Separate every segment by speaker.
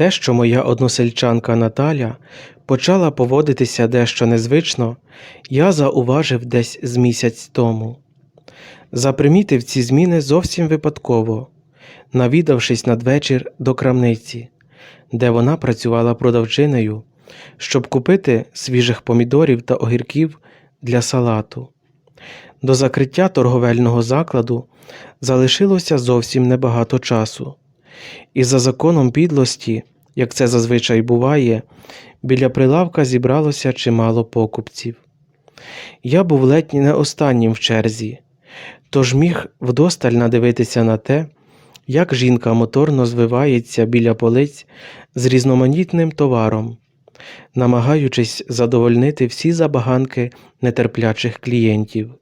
Speaker 1: Те, що моя односельчанка Наталя почала поводитися дещо незвично, я зауважив десь з місяць тому. Запримітив ці зміни зовсім випадково, навідавшись надвечір до крамниці, де вона працювала продавчинею, щоб купити свіжих помідорів та огірків для салату. До закриття торговельного закладу залишилося зовсім небагато часу, і за законом підлості, як це зазвичай буває, біля прилавка зібралося чимало покупців. Я був ледь не останнім в черзі, тож міг вдосталь надивитися на те, як жінка моторно звивається біля полиць з різноманітним товаром, намагаючись задовольнити всі забаганки нетерплячих клієнтів.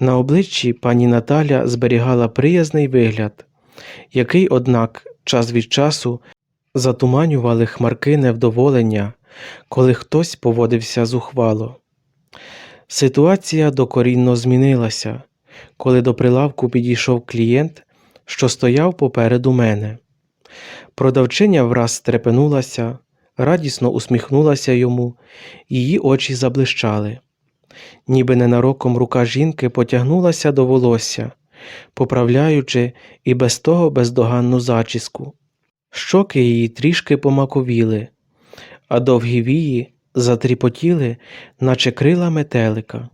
Speaker 1: На обличчі пані Наталя зберігала приязний вигляд, який, однак, час від часу затуманювали хмарки невдоволення, коли хтось поводився зухвало. Ситуація докорінно змінилася, коли до прилавку підійшов клієнт, що стояв попереду мене. Продавчиня враз стрепенулася, радісно усміхнулася йому, її очі заблищали. Ніби ненароком рука жінки потягнулася до волосся, поправляючи і без того бездоганну зачіску. Щоки її трішки помаковіли, а довгі вії затріпотіли, наче крила метелика.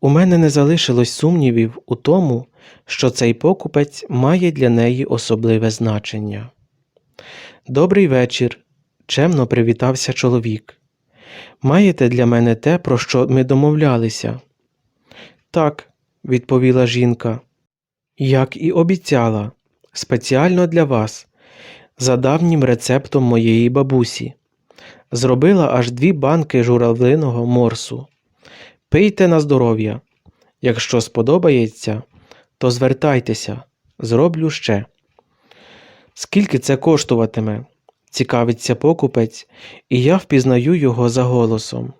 Speaker 1: У мене не залишилось сумнівів у тому, що цей покупець має для неї особливе значення. Добрий вечір, чемно привітався чоловік. Маєте для мене те, про що ми домовлялися? Так, відповіла жінка. Як і обіцяла, спеціально для вас, за давнім рецептом моєї бабусі. Зробила аж дві банки журавлиного морсу. Пийте на здоров'я. Якщо сподобається, то звертайтеся, зроблю ще. Скільки це коштуватиме? цікавиться покупець, і я впізнаю його за голосом.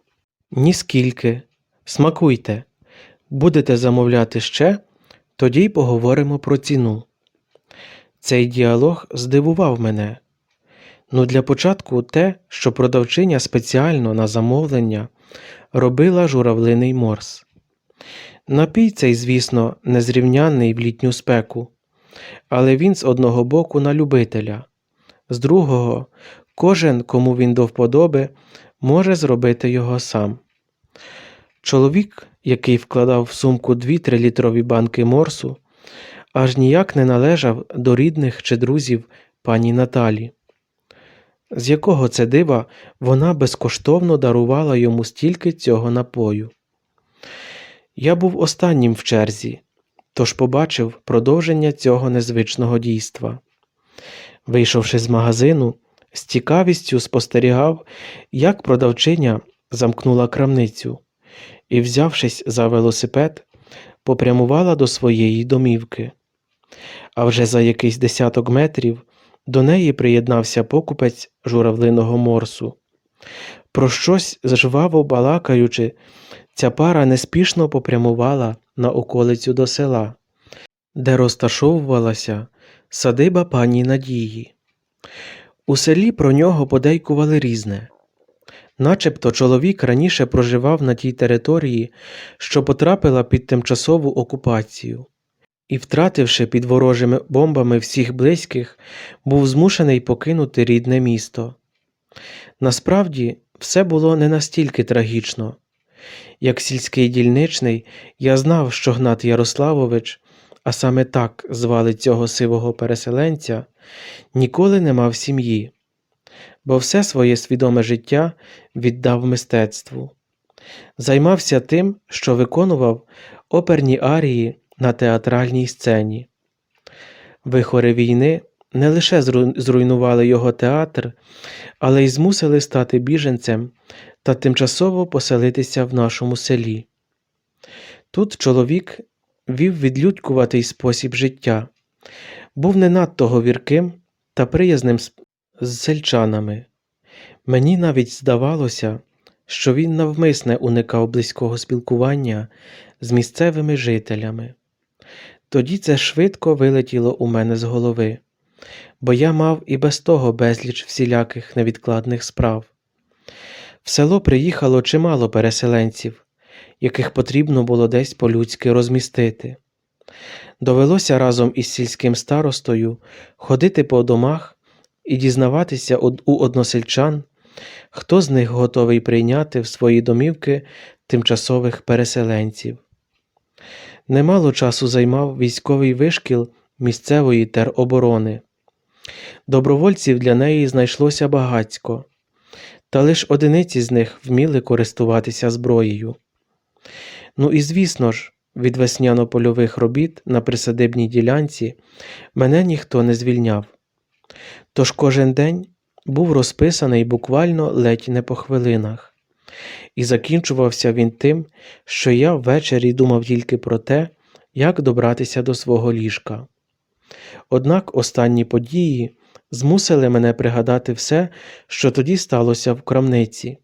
Speaker 1: Ніскільки. Смакуйте. Будете замовляти ще, тоді й поговоримо про ціну. Цей діалог здивував мене. Ну, для початку те, що продавчиня спеціально на замовлення робила журавлиний морс. Напій цей, звісно, незрівнянний в літню спеку, але він з одного боку на любителя, з другого, кожен, кому він до вподоби, може зробити його сам. Чоловік, який вкладав в сумку дві трилітрові банки морсу, аж ніяк не належав до рідних чи друзів пані Наталі. З якого це дива вона безкоштовно дарувала йому стільки цього напою. Я був останнім в черзі, тож побачив продовження цього незвичного дійства. Вийшовши з магазину, з цікавістю спостерігав, як продавчиня замкнула крамницю і, взявшись за велосипед, попрямувала до своєї домівки. А вже за якийсь десяток метрів до неї приєднався покупець журавлиного морсу. Про щось жваво балакаючи, ця пара неспішно попрямувала на околицю до села, де розташовувалася садиба пані Надії. У селі про нього подейкували різне. Начебто чоловік раніше проживав на тій території, що потрапила під тимчасову окупацію, і, втративши під ворожими бомбами всіх близьких, був змушений покинути рідне місто. Насправді, все було не настільки трагічно. Як сільський дільничний, я знав, що Гнат Ярославович, а саме так звали цього сивого переселенця, ніколи не мав сім'ї, бо все своє свідоме життя віддав мистецтву. Займався тим, що виконував оперні арії на театральній сцені. Вихори війни не лише зруйнували його театр, але й змусили стати біженцем та тимчасово поселитися в нашому селі. Тут чоловік вів відлюдькуватий спосіб життя, був не надто говірким та приязним з сельчанами. Мені навіть здавалося, що він навмисне уникав близького спілкування з місцевими жителями. Тоді це швидко вилетіло у мене з голови, бо я мав і без того безліч всіляких невідкладних справ. В село приїхало чимало переселенців, яких потрібно було десь по-людськи розмістити. Довелося разом із сільським старостою ходити по домах і дізнаватися у односельчан, хто з них готовий прийняти в свої домівки тимчасових переселенців. Немало часу займав військовий вишкіл місцевої тероборони. Добровольців для неї знайшлося багацько, та лиш одиниці з них вміли користуватися зброєю. Ну і звісно ж, від весняно-польових робіт на присадибній ділянці мене ніхто не звільняв. Тож кожен день був розписаний буквально ледь не по хвилинах, і закінчувався він тим, що я ввечері думав тільки про те, як добратися до свого ліжка. Однак останні події змусили мене пригадати все, що тоді сталося в крамниці.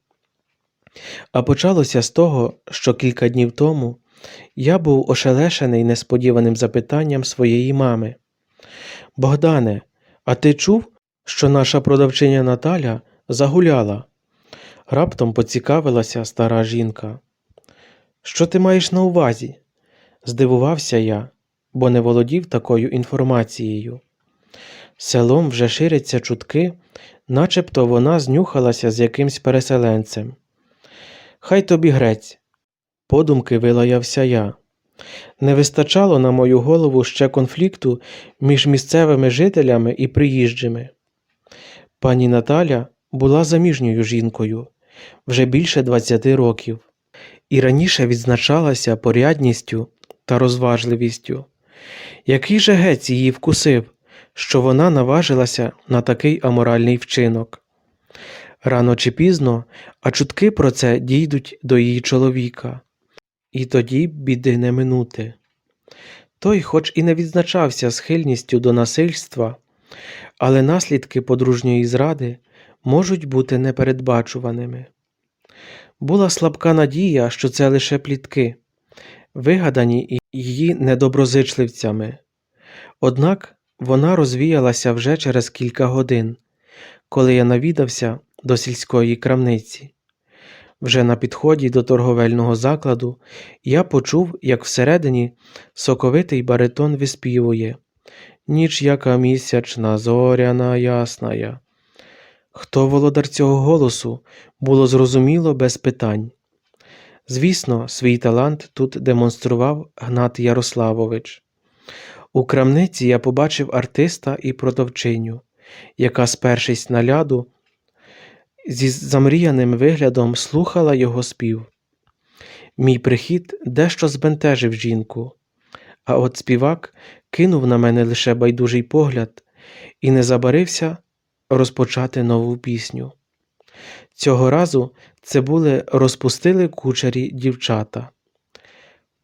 Speaker 1: А почалося з того, що кілька днів тому я був ошелешений несподіваним запитанням своєї мами. Богдане, а ти чув, що наша продавчиня Наталя загуляла? Раптом поцікавилася стара жінка. Що ти маєш на увазі? Здивувався я, бо не володів такою інформацією. Селом вже ширяться чутки, начебто вона знюхалася з якимсь переселенцем. Хай тобі грець, подумки вилаявся я. Не вистачало на мою голову ще конфлікту між місцевими жителями і приїжджими. Пані Наталя була заміжньою жінкою вже більше 20 років і раніше відзначалася порядністю та розважливістю. Який же гець її вкусив, що вона наважилася на такий аморальний вчинок? Рано чи пізно, а чутки про це дійдуть до її чоловіка, і тоді біди не минути. Той, хоч і не відзначався схильністю до насильства, але наслідки подружньої зради можуть бути непередбачуваними. Була слабка надія, що це лише плітки, вигадані її недоброзичливцями. Однак вона розвіялася вже через кілька годин, коли я навідався до сільської крамниці. Вже на підході до торговельного закладу я почув, як всередині соковитий баритон виспівує Ніч яка місячна, зоряна ясная. Хто володар цього голосу, було зрозуміло без питань. Звісно, свій талант тут демонстрував Гнат Ярославович. У крамниці я побачив артиста і продавчиню, яка, спершись на ляду, зі замріяним виглядом слухала його спів. Мій прихід дещо збентежив жінку, а от співак кинув на мене лише байдужий погляд і не забарився розпочати нову пісню. Цього разу це були розпустили кучері дівчата.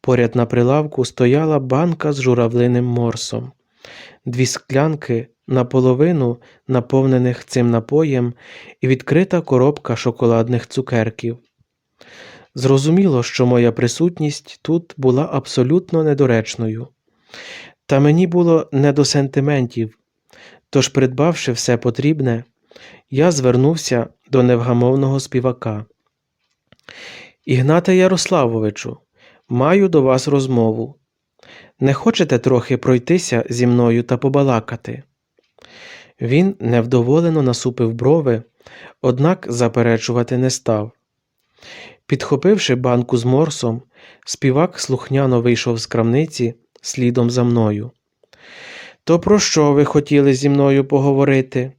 Speaker 1: Поряд на прилавку стояла банка з журавлиним морсом, дві склянки наполовину наповнених цим напоєм і відкрита коробка шоколадних цукерків. Зрозуміло, що моя присутність тут була абсолютно недоречною, та мені було не до сентиментів, тож, придбавши все потрібне, я звернувся до невгамовного співака. Ігнате Ярославовичу, маю до вас розмову. Не хочете трохи пройтися зі мною та побалакати? Він невдоволено насупив брови, однак заперечувати не став. Підхопивши банку з морсом, співак слухняно вийшов з крамниці слідом за мною. То про що ви хотіли зі мною поговорити?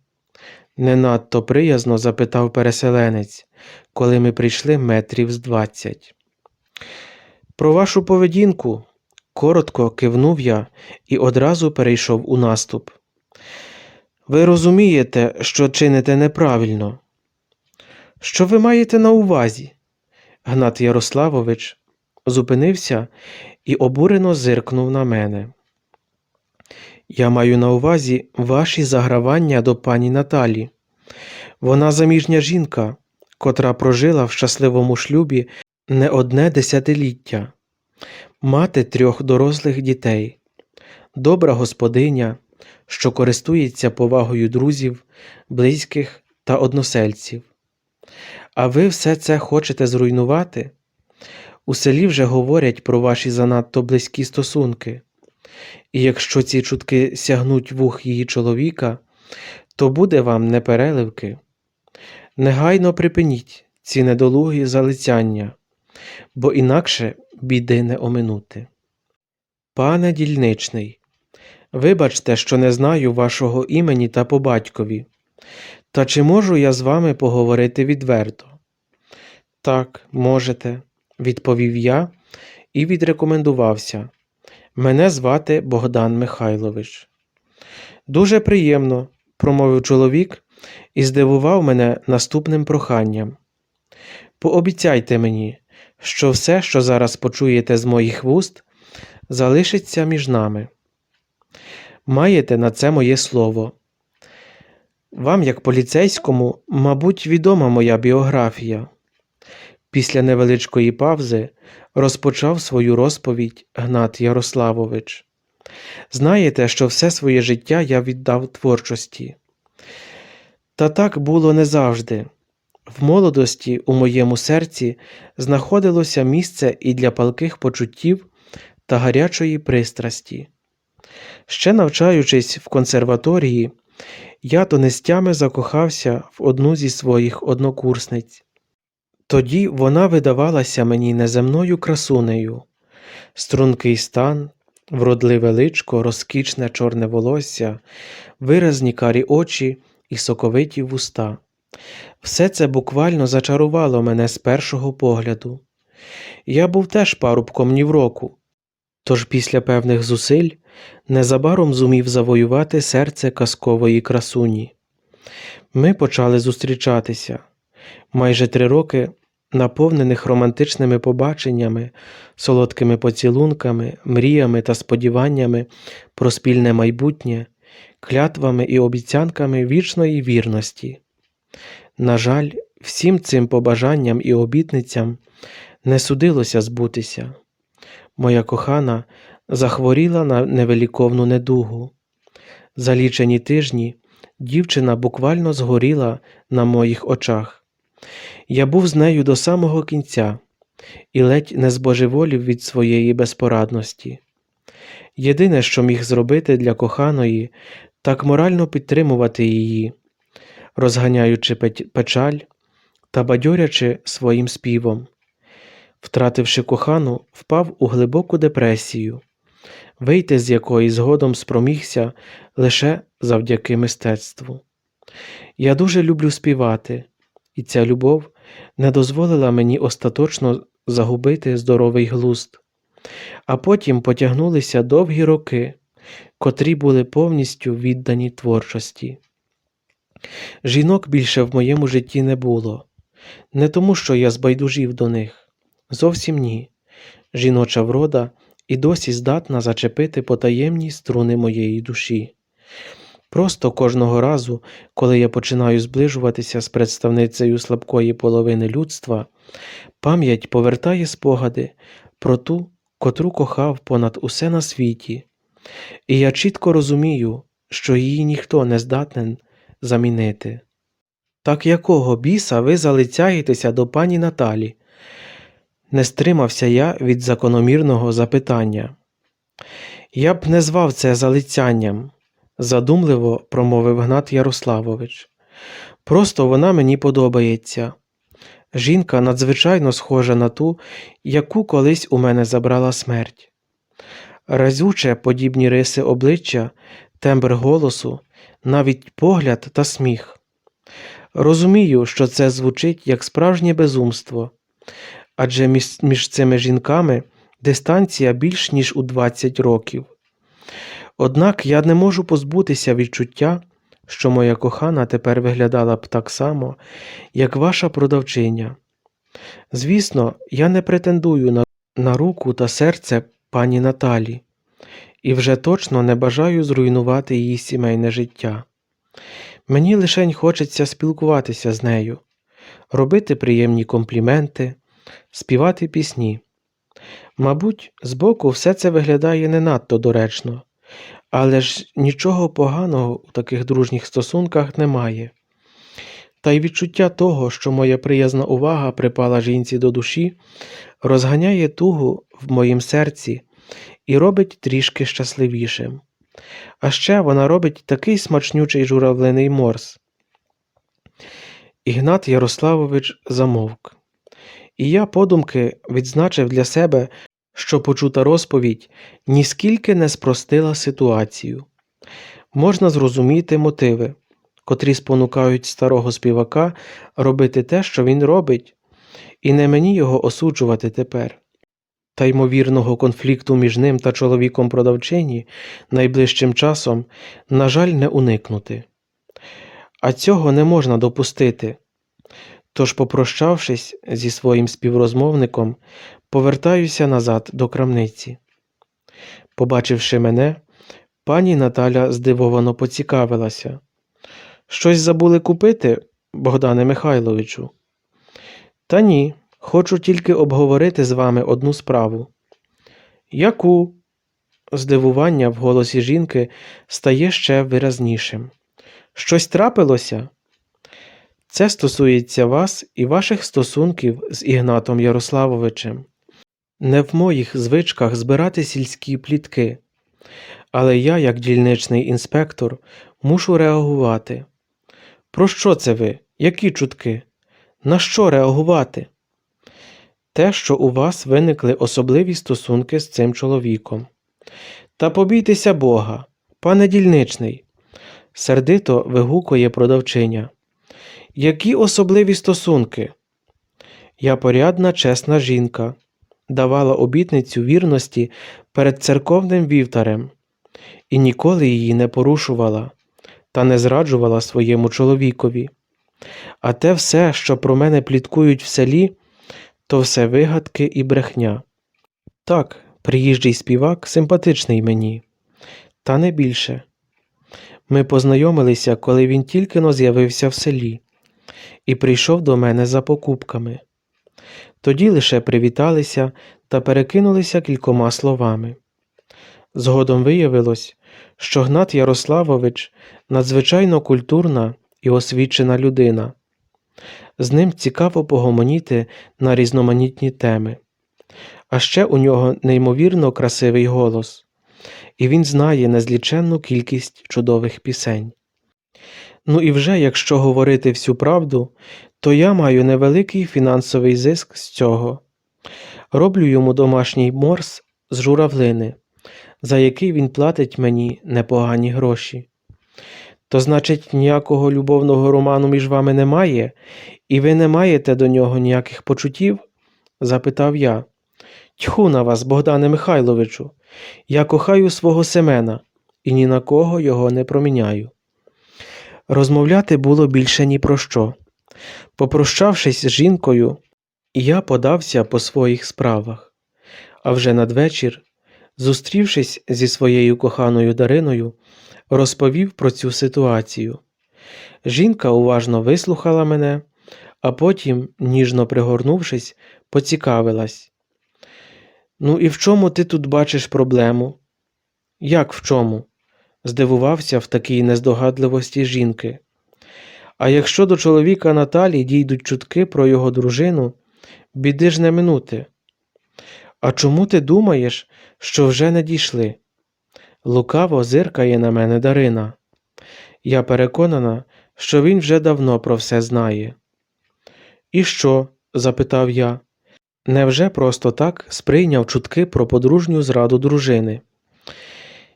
Speaker 1: Не надто приязно запитав переселенець, коли ми прийшли метрів з двадцять. Про вашу поведінку, коротко кивнув я і одразу перейшов у наступ. Ви розумієте, що чините неправильно. Що ви маєте на увазі? Гнат Ярославович зупинився і обурено зиркнув на мене. Я маю на увазі ваші загравання до пані Наталі. Вона заміжня жінка, котра прожила в щасливому шлюбі не одне десятиліття, мати трьох дорослих дітей, добра господиня, що користується повагою друзів, близьких та односельців. А ви все це хочете зруйнувати? У селі вже говорять про ваші занадто близькі стосунки, і якщо ці чутки сягнуть вух її чоловіка, то буде вам непереливки. Негайно припиніть ці недолугі залицяння, бо інакше біди не оминути. Пане дільничний, вибачте, що не знаю вашого імені та по батькові. Та чи можу я з вами поговорити відверто? Так, можете, відповів я і відрекомендувався. Мене звати Богдан Михайлович. Дуже приємно, промовив чоловік і здивував мене наступним проханням. Пообіцяйте мені, що все, що зараз почуєте з моїх вуст, залишиться між нами. Маєте на це моє слово. Вам, як поліцейському, мабуть, відома моя біографія. Після невеличкої павзи розпочав свою розповідь Гнат Ярославович. Знаєте, що все своє життя я віддав творчості. Та так було не завжди. В молодості у моєму серці знаходилося місце і для палких почуттів та гарячої пристрасті. Ще навчаючись в консерваторії, я тонестями закохався в одну зі своїх однокурсниць. Тоді вона видавалася мені неземною красунею, стрункий стан, вродливе личко, розкішне чорне волосся, виразні карі очі і соковиті вуста. Все це буквально зачарувало мене з першого погляду. Я був теж парубком ні в року, тож після певних зусиль незабаром зумів завоювати серце казкової красуні. Ми почали зустрічатися майже три роки, наповнених романтичними побаченнями, солодкими поцілунками, мріями та сподіваннями про спільне майбутнє, клятвами і обіцянками вічної вірності. На жаль, всім цим побажанням і обітницям не судилося збутися. Моя кохана захворіла на невеликовну недугу. За лічені тижні дівчина буквально згоріла на моїх очах. Я був з нею до самого кінця і ледь не збожеволів від своєї безпорадності. Єдине, що міг зробити для коханої, так морально підтримувати її, розганяючи печаль та бадьорячи своїм співом. Втративши кохану, впав у глибоку депресію, вийти з якої згодом спромігся лише завдяки мистецтву. Я дуже люблю співати, і ця любов не дозволила мені остаточно загубити здоровий глузд. А потім потягнулися довгі роки, котрі були повністю віддані творчості. Жінок більше в моєму житті не було, не тому, що я збайдужів до них. Зовсім ні. Жіноча врода і досі здатна зачепити потаємні струни моєї душі. Просто кожного разу, коли я починаю зближуватися з представницею слабкої половини людства, пам'ять повертає спогади про ту, котру кохав понад усе на світі, і я чітко розумію, що її ніхто не здатен замінити. Так якого біса ви залицяєтеся до пані Наталі? Не стримався я від закономірного запитання. Я б не звав це залицянням, задумливо промовив Гнат Ярославович. Просто вона мені подобається. Жінка надзвичайно схожа на ту, яку колись у мене забрала смерть. Разюче подібні риси обличчя, тембр голосу, навіть погляд та сміх. Розумію, що це звучить як справжнє безумство, адже між, між цими жінками дистанція більш ніж у 20 років. Однак я не можу позбутися відчуття, що моя кохана тепер виглядала б так само, як ваша продавчиня. Звісно, я не претендую на, на руку та серце пані Наталі, і вже точно не бажаю зруйнувати її сімейне життя. Мені лишень хочеться спілкуватися з нею, робити приємні компліменти, співати пісні. Мабуть, збоку все це виглядає не надто доречно, Але ж нічого поганого у таких дружніх стосунках немає. Та й відчуття того, що моя приязна увага припала жінці до душі, розганяє тугу в моїм серці і робить трішки щасливішим. А ще вона робить такий смачнючий журавлиний морс. Ігнат Ярославович замовк. І я подумки відзначив для себе, що почута розповідь ніскільки не спростила ситуацію. Можна зрозуміти мотиви, котрі спонукають старого співака робити те, що він робить, і не мені його осуджувати тепер. Та ймовірного конфлікту між ним та чоловіком продавчині найближчим часом, на жаль, не уникнути. А цього не можна допустити. Тож, попрощавшись зі своїм співрозмовником, повертаюся назад до крамниці. Побачивши мене, пані Наталя здивовано поцікавилася. Щось забули купити, Богдане Михайловичу? Та ні, хочу тільки обговорити з вами одну справу. Яку? Здивування в голосі жінки стає ще виразнішим. Щось трапилося? Це стосується вас і ваших стосунків з Ігнатом Ярославовичем. Не в моїх звичках збирати сільські плітки, але я, як дільничний інспектор, мушу реагувати. Про що це ви? Які чутки? На що реагувати? Те, що у вас виникли особливі стосунки з цим чоловіком. Та побійтеся Бога, пане дільничний, сердито вигукує продавчиня. Які особливі стосунки? Я порядна, чесна жінка, давала обітницю вірності перед церковним вівтарем і ніколи її не порушувала та не зраджувала своєму чоловікові. А те все, що про мене пліткують в селі, то все вигадки і брехня. Так, приїжджий співак симпатичний мені, та не більше. Ми познайомилися, коли він тільки но з'явився в селі і прийшов до мене за покупками. Тоді лише привіталися та перекинулися кількома словами. Згодом виявилось, що Гнат Ярославович надзвичайно культурна і освічена людина. З ним цікаво погомоніти на різноманітні теми. А ще у нього неймовірно красивий голос, і він знає незліченну кількість чудових пісень. Ну і вже якщо говорити всю правду, то я маю невеликий фінансовий зиск з цього. Роблю йому домашній морс з журавлини, за який він платить мені непогані гроші. То значить, ніякого любовного роману між вами немає, і ви не маєте до нього ніяких почуттів? запитав я. Тьху на вас, Богдане Михайловичу, я кохаю свого Семена і ні на кого його не проміняю. Розмовляти було більше ні про що. Попрощавшись з жінкою, я подався по своїх справах, а вже надвечір, зустрівшись зі своєю коханою Дариною, розповів про цю ситуацію. Жінка уважно вислухала мене, а потім, ніжно пригорнувшись, поцікавилась. Ну і в чому ти тут бачиш проблему? Як в чому? Здивувався в такій нездогадливості жінки. А якщо до чоловіка Наталі дійдуть чутки про його дружину, біди ж не минути. А чому ти думаєш, що вже не дійшли? Лукаво зиркає на мене Дарина. Я переконана, що він вже давно про все знає. І що? запитав я. Невже просто так сприйняв чутки про подружню зраду дружини?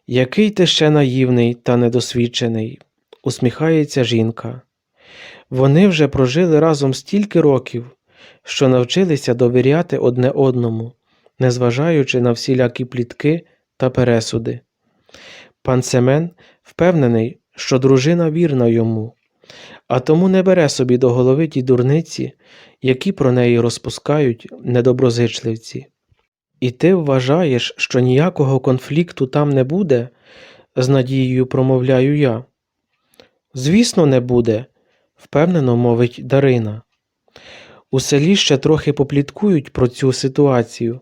Speaker 1: Який ти ще наївний та недосвідчений, усміхається жінка. Вони вже прожили разом стільки років, що навчилися довіряти одне одному, незважаючи на всілякі плітки та пересуди. Пан Семен впевнений, що дружина вірна йому, а тому не бере собі до голови ті дурниці, які про неї розпускають недоброзичливці. І ти вважаєш, що ніякого конфлікту там не буде? з надією промовляю я. Звісно, не буде, впевнено мовить Дарина. У селі ще трохи попліткують про цю ситуацію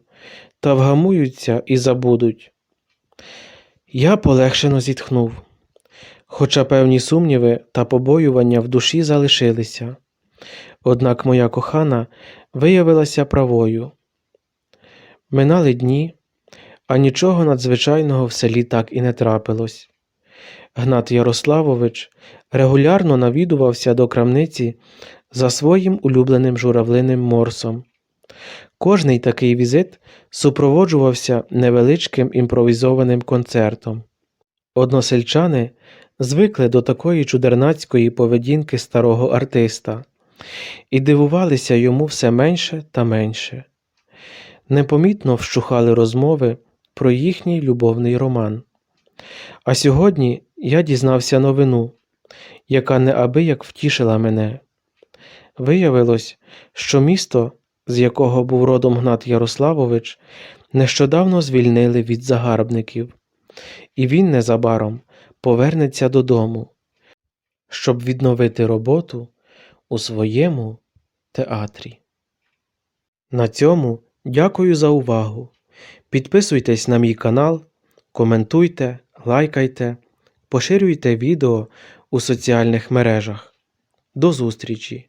Speaker 1: та вгамуються і забудуть. Я полегшено зітхнув, хоча певні сумніви та побоювання в душі залишилися. Однак моя кохана виявилася правою. Минали дні, а нічого надзвичайного в селі так і не трапилось. Гнат Ярославович регулярно навідувався до крамниці за своїм улюбленим журавлиним морсом. Кожний такий візит супроводжувався невеличким імпровізованим концертом. Односельчани звикли до такої чудернацької поведінки старого артиста і дивувалися йому все менше та менше. Непомітно вщухали розмови про їхній любовний роман. А сьогодні я дізнався новину, яка неабияк втішила мене. Виявилось, що місто, з якого був родом Гнат Ярославович, нещодавно звільнили від загарбників, і він незабаром повернеться додому, щоб відновити роботу у своєму театрі. На цьому дякую за увагу. Підписуйтесь на мій канал, коментуйте, лайкайте, поширюйте відео у соціальних мережах. До зустрічі!